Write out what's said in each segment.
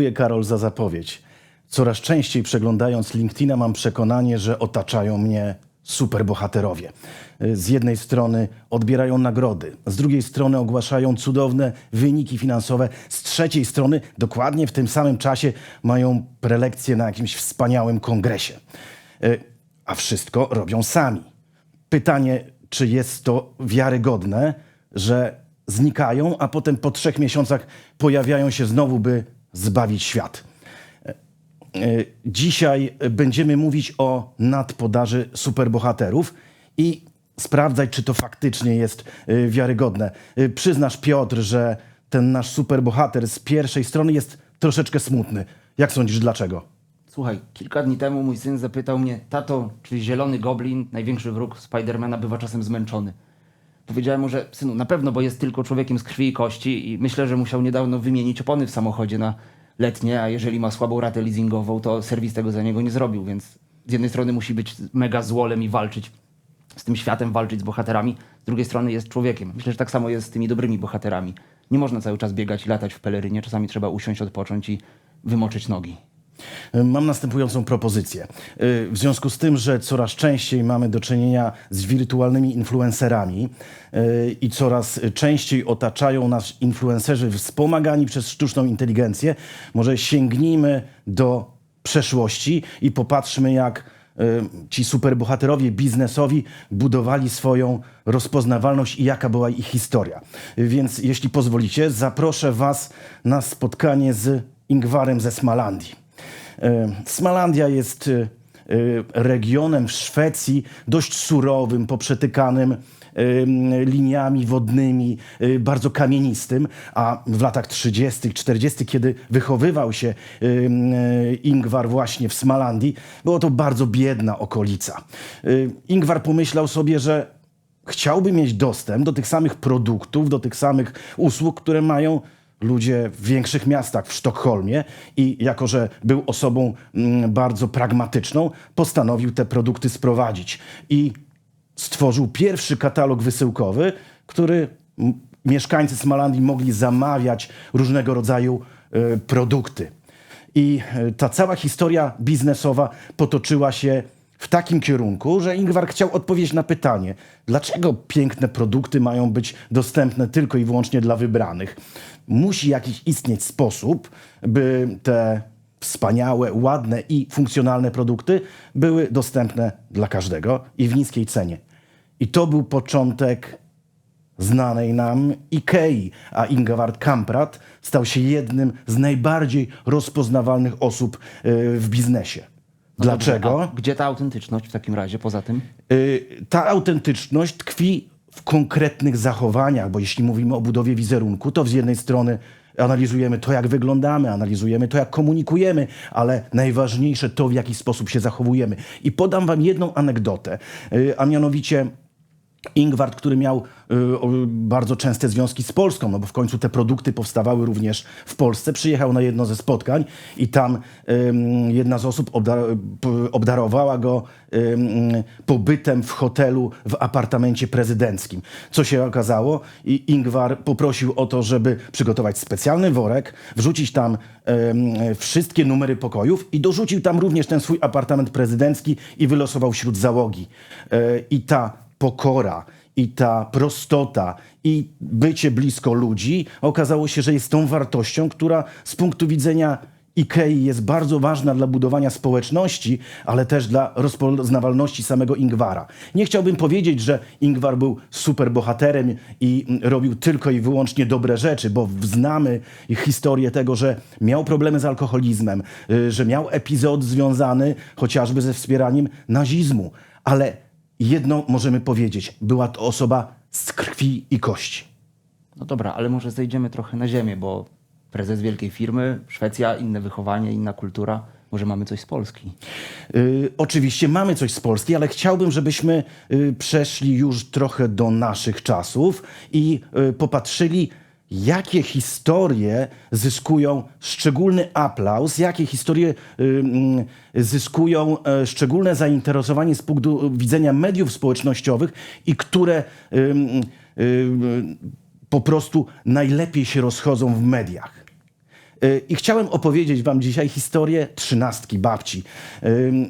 Dziękuję Karol za zapowiedź. Coraz częściej przeglądając LinkedIna mam przekonanie, że otaczają mnie superbohaterowie. Z jednej strony odbierają nagrody, z drugiej strony ogłaszają cudowne wyniki finansowe, z trzeciej strony dokładnie w tym samym czasie mają prelekcje na jakimś wspaniałym kongresie. E, A wszystko robią sami. Pytanie, czy jest to wiarygodne, że znikają, a potem po trzech miesiącach pojawiają się znowu, by zbawić świat. E, Dzisiaj będziemy mówić o nadpodaży superbohaterów i sprawdzać, czy to faktycznie jest e, wiarygodne. E, Przyznasz, Piotr, że ten nasz superbohater z pierwszej strony jest troszeczkę smutny. Jak sądzisz, dlaczego? Słuchaj, kilka dni temu mój syn zapytał mnie, tato, czy zielony goblin, największy wróg Spidermana, bywa czasem zmęczony? Powiedziałem mu, że synu, na pewno, bo jest tylko człowiekiem z krwi i kości i myślę, że musiał niedawno wymienić opony w samochodzie na letnie, a jeżeli ma słabą ratę leasingową, to serwis tego za niego nie zrobił, więc z jednej strony musi być mega złolem i walczyć z tym światem, walczyć z bohaterami, z drugiej strony jest człowiekiem. Myślę, że tak samo jest z tymi dobrymi bohaterami. Nie można cały czas biegać i latać w pelerynie, czasami trzeba usiąść, odpocząć i wymoczyć nogi. Mam następującą propozycję. Y, W związku z tym, że coraz częściej mamy do czynienia z wirtualnymi influencerami y, i coraz częściej otaczają nas influencerzy wspomagani przez sztuczną inteligencję, może sięgnijmy do przeszłości i popatrzmy, jak y, ci superbohaterowie biznesowi budowali swoją rozpoznawalność i jaka była ich historia. Więc jeśli pozwolicie, zaproszę Was na spotkanie z Ingwarem ze Smalandii. E, Smalandia jest e, e, regionem w Szwecji dość surowym, poprzetykanym liniami wodnymi, bardzo kamienistym, a w latach 30., 40., kiedy wychowywał się Ingvar właśnie w Smalandii, było to bardzo biedna okolica. Ingvar pomyślał sobie, że chciałby mieć dostęp do tych samych produktów, do tych samych usług, które mają ludzie w większych miastach, w Sztokholmie i jako, że był osobą mm, bardzo pragmatyczną, postanowił te produkty sprowadzić i stworzył pierwszy katalog wysyłkowy, który mieszkańcy Smalandii mogli zamawiać różnego rodzaju e, produkty. I e, ta cała historia biznesowa potoczyła się w takim kierunku, że Ingvar chciał odpowiedzieć na pytanie, dlaczego piękne produkty mają być dostępne tylko i wyłącznie dla wybranych. Musi jakiś istnieć sposób, by te wspaniałe, ładne i funkcjonalne produkty były dostępne dla każdego i w niskiej cenie. I to był początek znanej nam Ikei, a Ingvar Kamprad stał się jednym z najbardziej rozpoznawalnych osób y, w biznesie. Dlaczego? A gdzie ta autentyczność w takim razie, poza tym? Y, ta autentyczność tkwi w konkretnych zachowaniach, bo jeśli mówimy o budowie wizerunku, to z jednej strony analizujemy to, jak wyglądamy, analizujemy to, jak komunikujemy, ale najważniejsze to, w jaki sposób się zachowujemy. I podam wam jedną anegdotę, y, a mianowicie Ingward, który miał y, bardzo częste związki z Polską, no bo w końcu te produkty powstawały również w Polsce, przyjechał na jedno ze spotkań i tam ym, jedna z osób obdarowała go ym, pobytem w hotelu w apartamencie prezydenckim. Co się okazało? I Ingwar poprosił o to, żeby przygotować specjalny worek, wrzucić tam wszystkie numery pokojów i dorzucił tam również ten swój apartament prezydencki i wylosował wśród załogi. Y, I ta pokora i ta prostota i bycie blisko ludzi okazało się, że jest tą wartością, która z punktu widzenia Ikei jest bardzo ważna dla budowania społeczności, ale też dla rozpoznawalności samego Ingwara. Nie chciałbym powiedzieć, że Ingwar był superbohaterem i robił tylko i wyłącznie dobre rzeczy, bo znamy historię tego, że miał problemy z alkoholizmem, y, że miał epizod związany chociażby ze wspieraniem nazizmu, ale jedno możemy powiedzieć: była to osoba z krwi i kości. No dobra, ale może zejdziemy trochę na ziemię, bo prezes wielkiej firmy, Szwecja, inne wychowanie, inna kultura. Może mamy coś z Polski. Y, oczywiście mamy coś z Polski, ale chciałbym, żebyśmy y, przeszli już trochę do naszych czasów i y, popatrzyli, jakie historie zyskują szczególny aplauz, jakie historie y, mm, zyskują e, szczególne zainteresowanie z punktu widzenia mediów społecznościowych i które y, y, y, po prostu najlepiej się rozchodzą w mediach. I chciałem opowiedzieć wam dzisiaj historię trzynastki babci.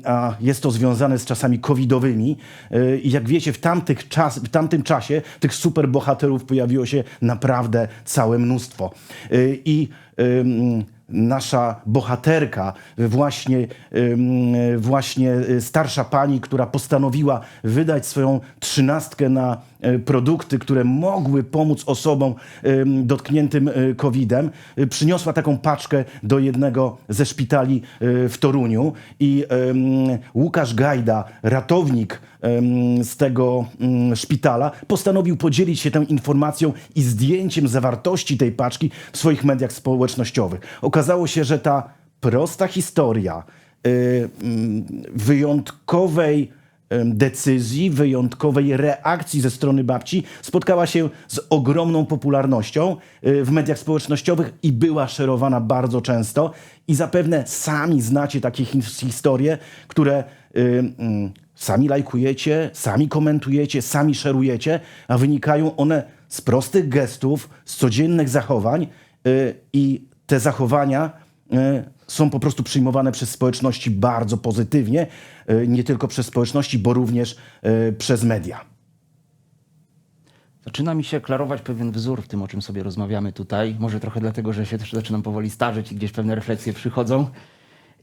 A jest to związane z czasami covidowymi. Y, I jak wiecie, w, tamtych czas, w tamtym czasie tych superbohaterów pojawiło się naprawdę całe mnóstwo. Y, I nasza bohaterka, właśnie, właśnie y, starsza pani, która postanowiła wydać swoją trzynastkę na y, produkty, które mogły pomóc osobom ym, dotkniętym y, COVID-em, przyniosła taką paczkę do jednego ze szpitali w Toruniu i Łukasz Gajda, ratownik z tego szpitala, postanowił podzielić się tą informacją i zdjęciem zawartości tej paczki w swoich mediach społecznościowych. Okazało się, że ta prosta historia y, mm, wyjątkowej decyzji, wyjątkowej reakcji ze strony babci spotkała się z ogromną popularnością y, w mediach społecznościowych i była szerowana bardzo często. I zapewne sami znacie takie his- historie, które y, mm, sami lajkujecie, sami komentujecie, sami szerujecie, a wynikają one z prostych gestów, z codziennych zachowań i te zachowania y, są po prostu przyjmowane przez społeczności bardzo pozytywnie, y, nie tylko przez społeczności, bo również y, przez media. Zaczyna mi się klarować pewien wzór w tym, o czym sobie rozmawiamy tutaj. Może trochę dlatego, że się też zaczynam powoli starzeć i gdzieś pewne refleksje przychodzą.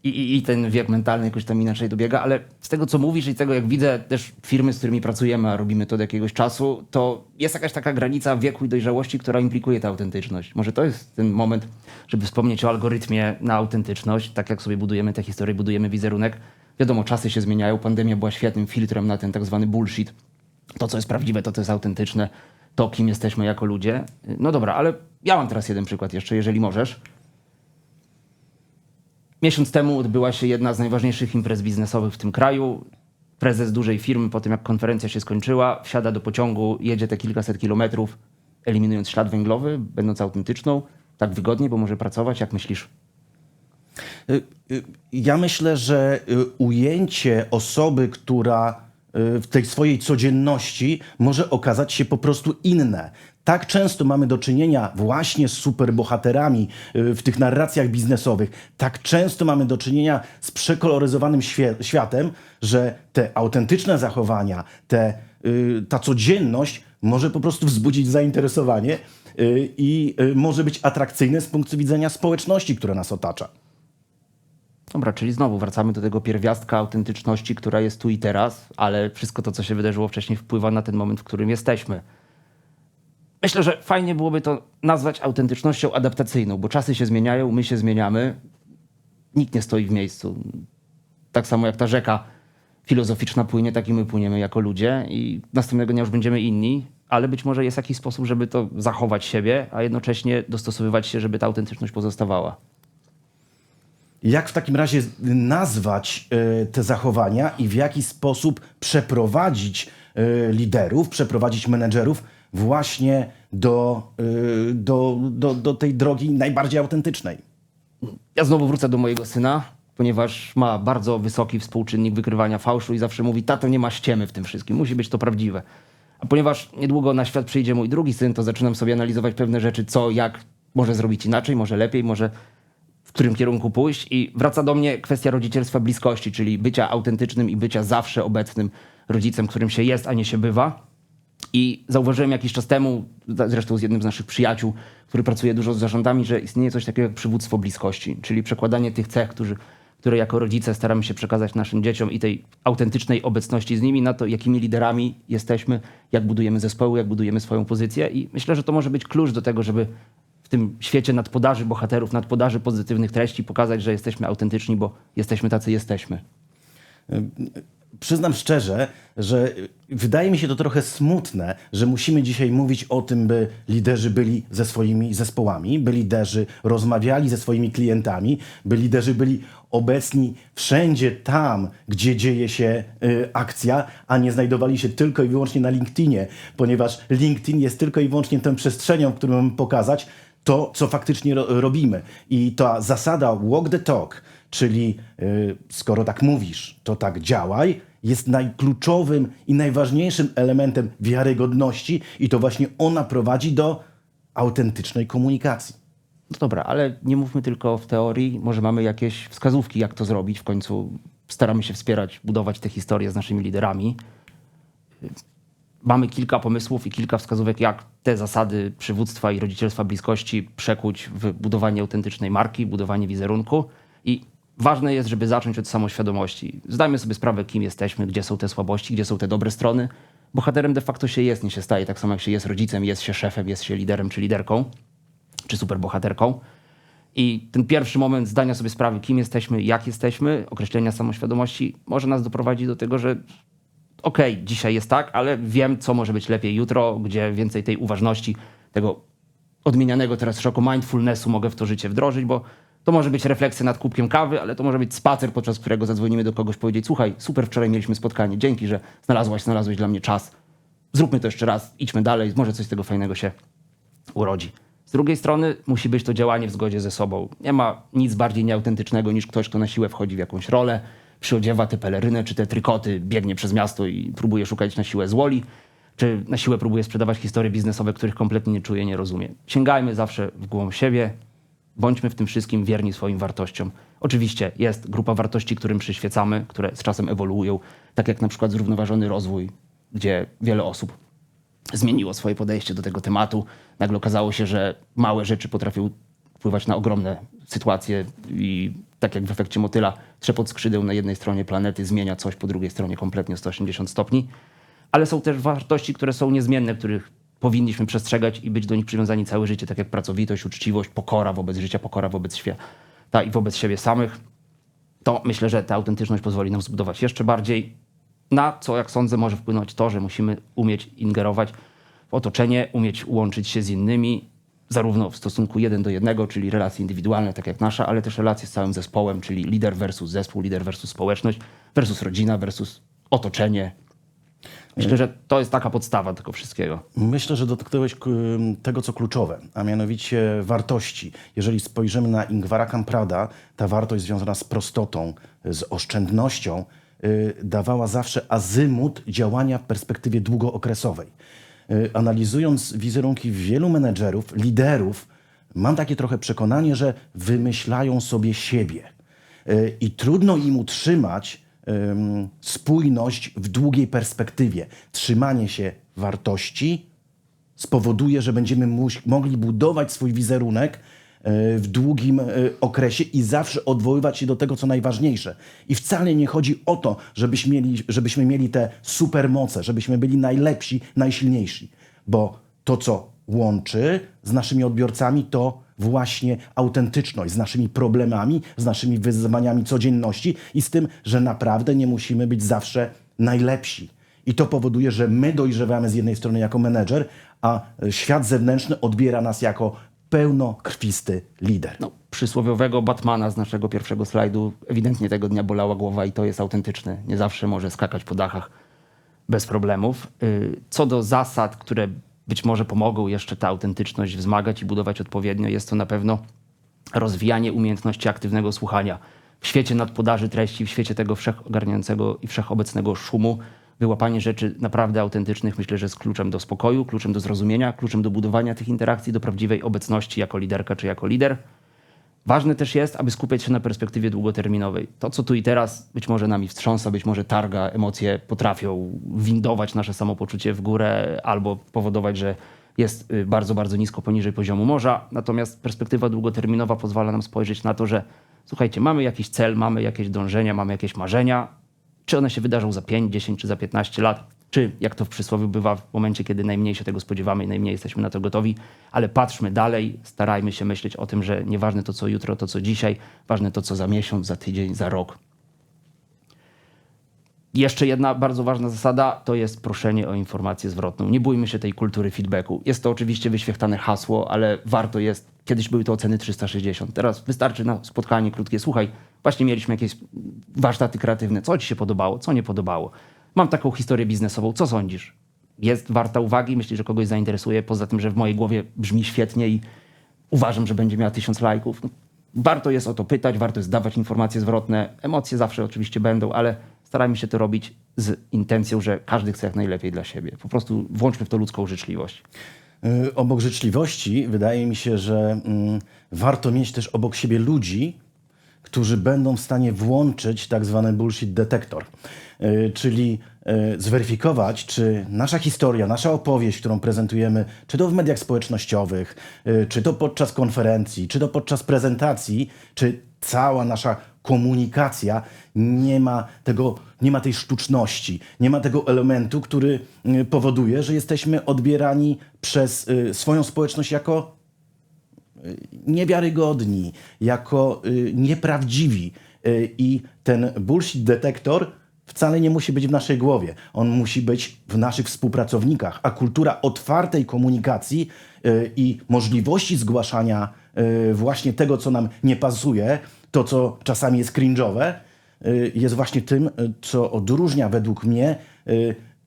I, i, I ten wiek mentalny jakoś tam inaczej dobiega, ale z tego, co mówisz i tego, jak widzę też firmy, z którymi pracujemy, a robimy to od jakiegoś czasu, to jest jakaś taka granica wieku i dojrzałości, która implikuje tę autentyczność. Może to jest ten moment, żeby wspomnieć o algorytmie na autentyczność. Tak jak sobie budujemy tę historię, budujemy wizerunek. Wiadomo, czasy się zmieniają, pandemia była świetnym filtrem na ten tak zwany bullshit. To, co jest prawdziwe, to, co jest autentyczne, to, kim jesteśmy jako ludzie. No dobra, ale ja mam teraz jeden przykład jeszcze, jeżeli możesz. Miesiąc temu odbyła się jedna z najważniejszych imprez biznesowych w tym kraju. Prezes dużej firmy, po tym jak konferencja się skończyła, wsiada do pociągu, jedzie te kilkaset kilometrów, eliminując ślad węglowy, będąc autentyczną. Tak wygodnie, bo może pracować. Jak myślisz? Y, y, Ja myślę, że y, ujęcie osoby, która w tej swojej codzienności może okazać się po prostu inne. Tak często mamy do czynienia właśnie z superbohaterami y, w tych narracjach biznesowych. Tak często mamy do czynienia z przekoloryzowanym świe- światem, że te autentyczne zachowania, te, y, ta codzienność może po prostu wzbudzić zainteresowanie y, i może być atrakcyjne z punktu widzenia społeczności, która nas otacza. Dobra, czyli znowu wracamy do tego pierwiastka autentyczności, która jest tu i teraz, ale wszystko to, co się wydarzyło wcześniej, wpływa na ten moment, w którym jesteśmy. Myślę, że fajnie byłoby to nazwać autentycznością adaptacyjną, bo czasy się zmieniają, my się zmieniamy. Nikt nie stoi w miejscu. Tak samo jak ta rzeka filozoficzna płynie, tak i my płyniemy jako ludzie i następnego dnia już będziemy inni, ale być może jest jakiś sposób, żeby to zachować siebie, a jednocześnie dostosowywać się, żeby ta autentyczność pozostawała. Jak w takim razie nazwać e, te zachowania i w jaki sposób przeprowadzić e, liderów, przeprowadzić menedżerów właśnie do, e, do, do, do tej drogi najbardziej autentycznej? Ja znowu wrócę do mojego syna, ponieważ ma bardzo wysoki współczynnik wykrywania fałszu i zawsze mówi, tato nie ma ściemy w tym wszystkim, musi być to prawdziwe. A ponieważ niedługo na świat przyjdzie mój drugi syn, to zaczynam sobie analizować pewne rzeczy, co, jak może zrobić inaczej, może lepiej, może w którym kierunku pójść i wraca do mnie kwestia rodzicielstwa bliskości, czyli bycia autentycznym i bycia zawsze obecnym rodzicem, którym się jest, a nie się bywa. I zauważyłem jakiś czas temu, zresztą z jednym z naszych przyjaciół, który pracuje dużo z zarządami, że istnieje coś takiego jak przywództwo bliskości, czyli przekładanie tych cech, którzy, które jako rodzice staramy się przekazać naszym dzieciom i tej autentycznej obecności z nimi na to, jakimi liderami jesteśmy, jak budujemy zespoły, jak budujemy swoją pozycję. I myślę, że to może być klucz do tego, żeby w tym świecie nadpodaży bohaterów, nadpodaży pozytywnych treści pokazać, że jesteśmy autentyczni, bo jesteśmy tacy jesteśmy. Przyznam szczerze, że wydaje mi się to trochę smutne, że musimy dzisiaj mówić o tym, by liderzy byli ze swoimi zespołami, by liderzy rozmawiali ze swoimi klientami, by liderzy byli obecni wszędzie tam, gdzie dzieje się y, akcja, a nie znajdowali się tylko i wyłącznie na LinkedInie, ponieważ LinkedIn jest tylko i wyłącznie tą przestrzenią, w której mamy pokazać to, co faktycznie ro robimy. I ta zasada walk the talk, czyli y, skoro tak mówisz, to tak działaj, jest najkluczowym i najważniejszym elementem wiarygodności i to właśnie ona prowadzi do autentycznej komunikacji. No dobra, ale nie mówmy tylko w teorii, może mamy jakieś wskazówki, jak to zrobić. W końcu staramy się wspierać, budować te historie z naszymi liderami. Mamy kilka pomysłów i kilka wskazówek, jak te zasady przywództwa i rodzicielstwa bliskości przekuć w budowanie autentycznej marki, budowanie wizerunku. I ważne jest, żeby zacząć od samoświadomości. Zdajmy sobie sprawę, kim jesteśmy, gdzie są te słabości, gdzie są te dobre strony. Bohaterem de facto się jest, nie się staje, tak samo jak się jest rodzicem, jest się szefem, jest się liderem czy liderką, czy superbohaterką. I ten pierwszy moment zdania sobie sprawy, kim jesteśmy, jak jesteśmy, określenia samoświadomości, może nas doprowadzić do tego, że okej, dzisiaj jest tak, ale wiem, co może być lepiej jutro, gdzie więcej tej uważności, tego odmienianego teraz szeroko mindfulnessu mogę w to życie wdrożyć, bo to może być refleksja nad kubkiem kawy, ale to może być spacer, podczas którego zadzwonimy do kogoś, powiedzieć, słuchaj, super, wczoraj mieliśmy spotkanie, dzięki, że znalazłaś, znalazłeś dla mnie czas. Zróbmy to jeszcze raz, idźmy dalej, może coś z tego fajnego się urodzi. Z drugiej strony musi być to działanie w zgodzie ze sobą. Nie ma nic bardziej nieautentycznego niż ktoś, kto na siłę wchodzi w jakąś rolę, przyodziewa te peleryny czy te trykoty, biegnie przez miasto i próbuje szukać na siłę złoli, czy na siłę próbuje sprzedawać historie biznesowe, których kompletnie nie czuje, nie rozumie. Sięgajmy zawsze w głąb siebie, bądźmy w tym wszystkim wierni swoim wartościom. Oczywiście jest grupa wartości, którym przyświecamy, które z czasem ewoluują, tak jak na przykład zrównoważony rozwój, gdzie wiele osób zmieniło swoje podejście do tego tematu. Nagle okazało się, że małe rzeczy potrafią wpływać na ogromne sytuacje i tak jak w efekcie motyla trzepot skrzydeł na jednej stronie planety zmienia coś po drugiej stronie kompletnie o 180 stopni. Ale są też wartości, które są niezmienne, których powinniśmy przestrzegać i być do nich przywiązani całe życie, tak jak pracowitość, uczciwość, pokora wobec życia, pokora wobec świata i wobec siebie samych. To myślę, że ta autentyczność pozwoli nam zbudować jeszcze bardziej na co, jak sądzę, może wpłynąć to, że musimy umieć ingerować w otoczenie, umieć łączyć się z innymi, zarówno w stosunku jeden do jednego, czyli relacje indywidualne, tak jak nasza, ale też relacje z całym zespołem, czyli lider versus zespół, lider versus społeczność, versus rodzina, versus otoczenie. Myślę, że to jest taka podstawa tego wszystkiego. Myślę, że dotknąłeś tego, co kluczowe, a mianowicie wartości. Jeżeli spojrzymy na Ingvara Kamprada, ta wartość związana z prostotą, z oszczędnością, y, dawała zawsze azymut działania w perspektywie długookresowej. Y, Analizując wizerunki wielu menedżerów, liderów, mam takie trochę przekonanie, że wymyślają sobie siebie. Y, I trudno im utrzymać ym, spójność w długiej perspektywie. Trzymanie się wartości spowoduje, że będziemy mogli budować swój wizerunek y, w długim y, okresie i zawsze odwoływać się do tego, co najważniejsze. I wcale nie chodzi o to, żebyśmy mieli, żebyśmy mieli te supermoce, żebyśmy byli najlepsi, najsilniejsi, bo to, co łączy z naszymi odbiorcami, to właśnie autentyczność z naszymi problemami, z naszymi wyzwaniami codzienności i z tym, że naprawdę nie musimy być zawsze najlepsi. I to powoduje, że my dojrzewamy z jednej strony jako menedżer, a e, świat zewnętrzny odbiera nas jako pełnokrwisty lider. No, przysłowiowego Batmana z naszego pierwszego slajdu ewidentnie tego dnia bolała głowa i to jest autentyczne. Nie zawsze może skakać po dachach bez problemów. Y, Co do zasad, które być może pomogą jeszcze tę autentyczność wzmagać i budować odpowiednio, jest to na pewno rozwijanie umiejętności aktywnego słuchania. W świecie nadpodaży treści, w świecie tego wszechogarniającego i wszechobecnego szumu, wyłapanie rzeczy naprawdę autentycznych myślę, że jest kluczem do spokoju, kluczem do zrozumienia, kluczem do budowania tych interakcji, do prawdziwej obecności jako liderka czy jako lider. Ważne też jest, aby skupiać się na perspektywie długoterminowej. To, co tu i teraz być może nami wstrząsa, być może targa, emocje potrafią windować nasze samopoczucie w górę albo powodować, że jest y, bardzo, bardzo nisko poniżej poziomu morza. Natomiast perspektywa długoterminowa pozwala nam spojrzeć na to, że słuchajcie, mamy jakiś cel, mamy jakieś dążenia, mamy jakieś marzenia. Czy one się wydarzą za 5, 10 czy za 15 lat? Czy, jak to w przysłowiu bywa, w momencie, kiedy najmniej się tego spodziewamy i najmniej jesteśmy na to gotowi, ale patrzmy dalej, starajmy się myśleć o tym, że nieważne to, co jutro, to, co dzisiaj, ważne to, co za miesiąc, za tydzień, za rok. Jeszcze jedna bardzo ważna zasada to jest proszenie o informację zwrotną. Nie bójmy się tej kultury feedbacku. Jest to oczywiście wyświechtane hasło, ale warto jest. Kiedyś były to oceny 360. Teraz wystarczy na spotkanie krótkie. Słuchaj, właśnie mieliśmy jakieś warsztaty kreatywne. Co ci się podobało, co nie podobało? Mam taką historię biznesową. Co sądzisz? Jest warta uwagi? Myślisz, że kogoś zainteresuje? Poza tym, że w mojej głowie brzmi świetnie i uważam, że będzie miała tysiąc lajków. Warto jest o to pytać, warto jest dawać informacje zwrotne. Emocje zawsze oczywiście będą, ale starajmy się to robić z intencją, że każdy chce jak najlepiej dla siebie. Po prostu włączmy w to ludzką życzliwość. Y, Obok życzliwości wydaje mi się, że mm, warto mieć też obok siebie ludzi, którzy będą w stanie włączyć tak zwany bullshit detektor, czyli y, zweryfikować, czy nasza historia, nasza opowieść, którą prezentujemy, czy to w mediach społecznościowych, y, czy to podczas konferencji, czy to podczas prezentacji, czy cała nasza komunikacja nie ma tego, nie ma tej sztuczności, nie ma tego elementu, który powoduje, że jesteśmy odbierani przez swoją społeczność jako niewiarygodni, jako nieprawdziwi. I ten bullshit detektor wcale nie musi być w naszej głowie. On musi być w naszych współpracownikach. A kultura otwartej komunikacji y, i możliwości zgłaszania y, właśnie tego, co nam nie pasuje, to, co czasami jest cringe'owe, y, jest właśnie tym, co odróżnia według mnie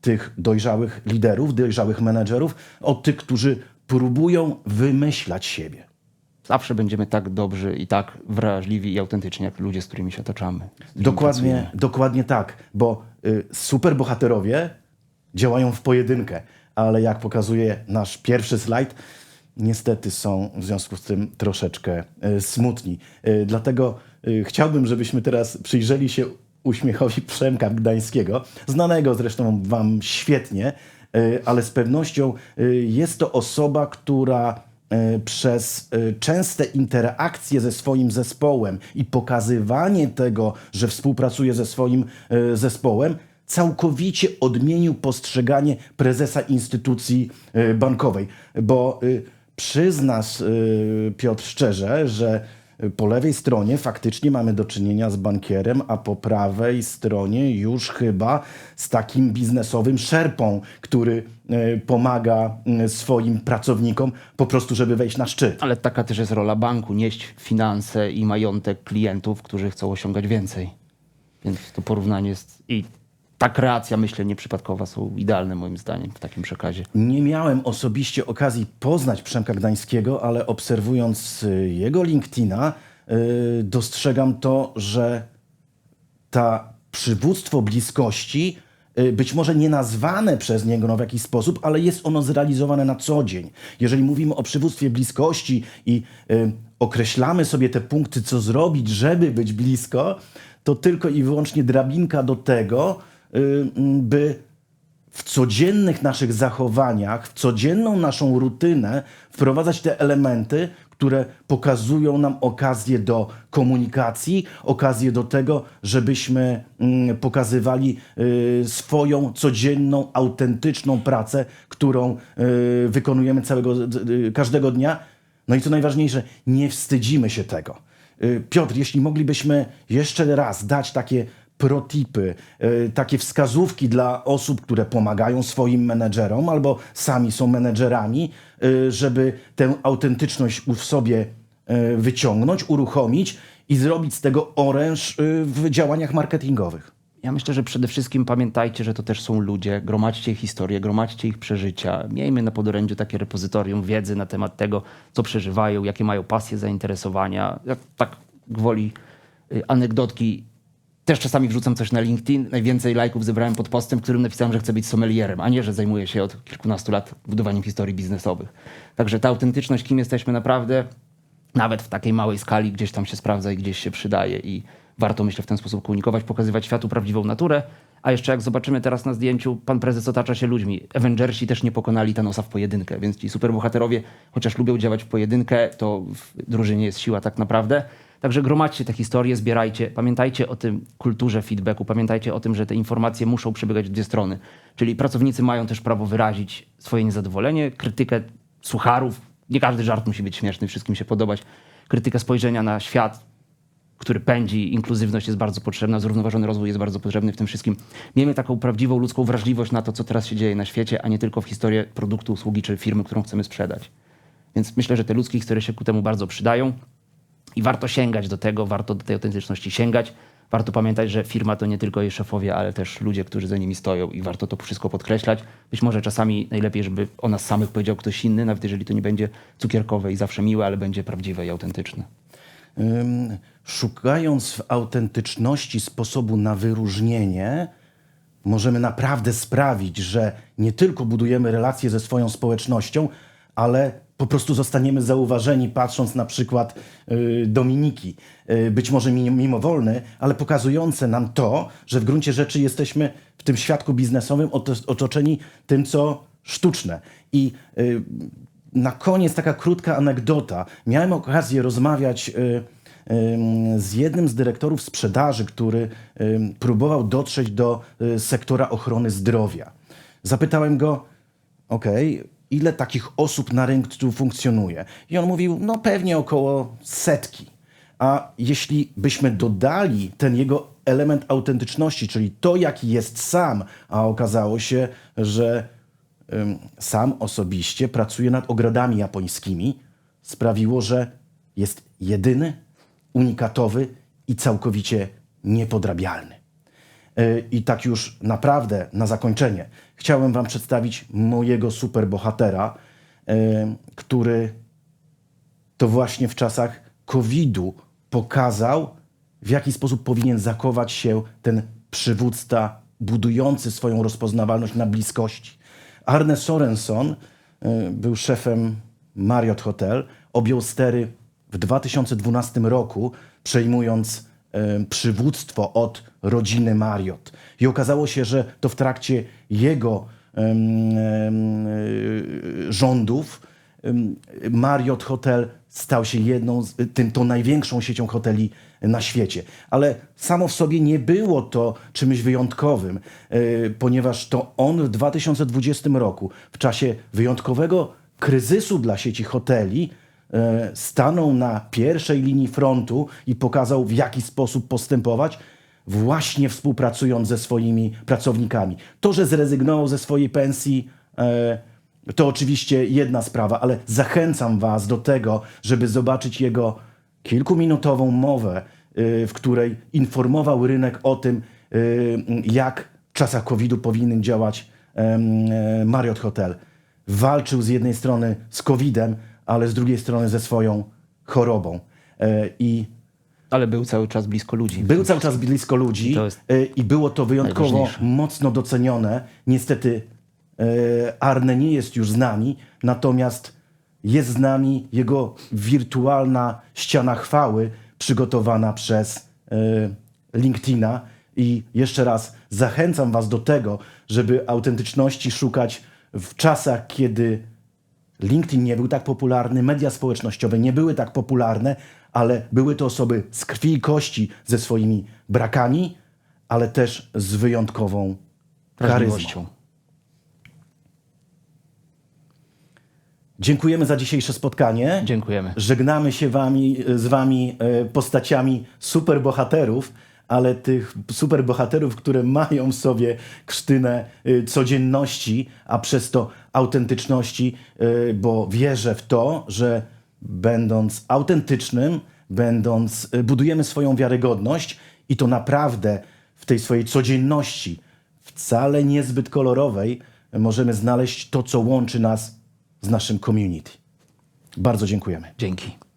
tych dojrzałych liderów, dojrzałych menedżerów od tych, którzy próbują wymyślać siebie. Zawsze będziemy tak dobrzy i tak wrażliwi i autentyczni, jak ludzie, z którymi się otaczamy. którymi Dokładnie, pracujemy. dokładnie tak, bo y, superbohaterowie działają w pojedynkę, ale jak pokazuje nasz pierwszy slajd, niestety są w związku z tym troszeczkę y, smutni. Y, dlatego y, chciałbym, żebyśmy teraz przyjrzeli się uśmiechowi Przemka Gdańskiego, znanego zresztą wam świetnie, y, ale z pewnością y, jest to osoba, która przez y, częste interakcje ze swoim zespołem i pokazywanie tego, że współpracuje ze swoim y, zespołem, całkowicie odmienił postrzeganie prezesa instytucji bankowej. Bo przyznasz, Piotr, szczerze, że po lewej stronie faktycznie mamy do czynienia z bankierem, a po prawej stronie już chyba z takim biznesowym szerpą, który y, pomaga y, swoim pracownikom po prostu, żeby wejść na szczyt. Ale taka też jest rola banku, nieść finanse i majątek klientów, którzy chcą osiągać więcej. Więc to porównanie jest i ta kreacja, myślę, nieprzypadkowa są idealne moim zdaniem w takim przekazie. Nie miałem osobiście okazji poznać Przemka Gdańskiego, ale obserwując y, jego LinkedIna, y, dostrzegam to, że ta przywództwo bliskości, y, być może nie nazwane przez niego no, w jakiś sposób, ale jest ono zrealizowane na co dzień. Jeżeli mówimy o przywództwie bliskości i określamy sobie te punkty, co zrobić, żeby być blisko, to tylko i wyłącznie drabinka do tego, by w codziennych naszych zachowaniach, w codzienną naszą rutynę wprowadzać te elementy, które pokazują nam okazję do komunikacji, okazję do tego, żebyśmy mm, pokazywali y, swoją codzienną, autentyczną pracę, którą y, wykonujemy całego, y, każdego dnia. No i co najważniejsze, nie wstydzimy się tego. Y, Piotr, jeśli moglibyśmy jeszcze raz dać takie protipy, y, takie wskazówki dla osób, które pomagają swoim menedżerom albo sami są menedżerami, y, żeby tę autentyczność w sobie y, wyciągnąć, uruchomić i zrobić z tego oręż w działaniach marketingowych. Ja myślę, że przede wszystkim pamiętajcie, że to też są ludzie, gromadźcie ich historie, gromadźcie ich przeżycia. Miejmy na podorędziu takie repozytorium wiedzy na temat tego, co przeżywają, jakie mają pasje, zainteresowania. Ja tak gwoli y, anegdotki też czasami wrzucam coś na LinkedIn. Najwięcej lajków zebrałem pod postem, w którym napisałem, że chcę być sommelierem, a nie, że zajmuję się od kilkunastu lat budowaniem historii biznesowych. Także ta autentyczność, kim jesteśmy naprawdę, nawet w takiej małej skali gdzieś tam się sprawdza i gdzieś się przydaje i warto, myślę, w ten sposób komunikować, pokazywać światu prawdziwą naturę. A jeszcze jak zobaczymy teraz na zdjęciu, pan prezes otacza się ludźmi. Avengersi też nie pokonali Thanosa w pojedynkę, więc ci superbohaterowie, chociaż lubią działać w pojedynkę, to w drużynie jest siła tak naprawdę. Także gromadźcie te historie, zbierajcie. Pamiętajcie o tym kulturze feedbacku, pamiętajcie o tym, że te informacje muszą przebiegać w dwie strony. Czyli pracownicy mają też prawo wyrazić swoje niezadowolenie, krytykę sucharów. Nie każdy żart musi być śmieszny, wszystkim się podobać. Krytykę spojrzenia na świat, który pędzi, inkluzywność jest bardzo potrzebna, zrównoważony rozwój jest bardzo potrzebny w tym wszystkim. Miejmy taką prawdziwą ludzką wrażliwość na to, co teraz się dzieje na świecie, a nie tylko w historię produktu, usługi czy firmy, którą chcemy sprzedać. Więc myślę, że te ludzkie historie się ku temu bardzo przydają i warto sięgać do tego, warto do tej autentyczności sięgać. Warto pamiętać, że firma to nie tylko jej szefowie, ale też ludzie, którzy za nimi stoją i warto to wszystko podkreślać. Być może czasami najlepiej, żeby o nas samych powiedział ktoś inny, nawet jeżeli to nie będzie cukierkowe i zawsze miłe, ale będzie prawdziwe i autentyczne. Szukając w autentyczności sposobu na wyróżnienie, możemy naprawdę sprawić, że nie tylko budujemy relacje ze swoją społecznością, ale po prostu zostaniemy zauważeni, patrząc na przykład y, Dominiki. Y, być może mi- mimowolny, ale pokazujące nam to, że w gruncie rzeczy jesteśmy w tym świadku biznesowym oto- otoczeni tym, co sztuczne. I y, na koniec taka krótka anegdota. Miałem okazję rozmawiać z jednym z dyrektorów sprzedaży, który próbował dotrzeć do sektora ochrony zdrowia. Zapytałem go, okej, ile takich osób na rynku funkcjonuje? I on mówił, no pewnie około setki. A jeśli byśmy dodali ten jego element autentyczności, czyli to, jaki jest sam, a okazało się, że ym, sam osobiście pracuje nad ogrodami japońskimi, sprawiło, że jest jedyny, unikatowy i całkowicie niepodrabialny. Yy, I tak już naprawdę na zakończenie chciałem Wam przedstawić mojego superbohatera, yy, który to właśnie w czasach COVID-u pokazał, w jaki sposób powinien zachować się ten przywódca budujący swoją rozpoznawalność na bliskości. Arne Sorenson y, był szefem Marriott Hotel, objął stery w 2012 roku, przejmując przywództwo od rodziny Marriott. I okazało się, że to w trakcie jego y, rządów Ym, Marriott Hotel stał się jedną, z, tym, tą największą siecią hoteli na świecie. Ale samo w sobie nie było to czymś wyjątkowym, yy, ponieważ to on w 2020 roku, w czasie wyjątkowego kryzysu dla sieci hoteli, stanął na pierwszej linii frontu i pokazał, w jaki sposób postępować, właśnie współpracując ze swoimi pracownikami. To, że zrezygnował ze swojej pensji, e, to oczywiście jedna sprawa, ale zachęcam Was do tego, żeby zobaczyć jego kilkuminutową mowę, y, w której informował rynek o tym, jak w czasach COVID-u powinien działać e, Marriott Hotel. Walczył z jednej strony z COVID-em, ale z drugiej strony ze swoją chorobą. E, I Ale był cały czas blisko ludzi. był cały czas blisko ludzi jest y, i było to wyjątkowo mocno docenione. Niestety y, Arne nie jest już z nami, natomiast jest z nami jego wirtualna ściana chwały przygotowana przez LinkedIna. I jeszcze raz zachęcam Was do tego, żeby autentyczności szukać w czasach, kiedy LinkedIn nie był tak popularny, media społecznościowe nie były tak popularne, ale były to osoby z krwi i kości ze swoimi brakami, ale też z wyjątkową charyzmą. Dziękujemy za dzisiejsze spotkanie. Dziękujemy. Żegnamy się wami, z wami e, postaciami superbohaterów, ale tych superbohaterów, które mają w sobie krztynę e, codzienności, a przez to autentyczności, e, bo wierzę w to, że będąc autentycznym, będąc, e, budujemy swoją wiarygodność i to naprawdę w tej swojej codzienności, wcale niezbyt kolorowej, możemy znaleźć to, co łączy nas z naszym community. Bardzo dziękujemy. Dzięki.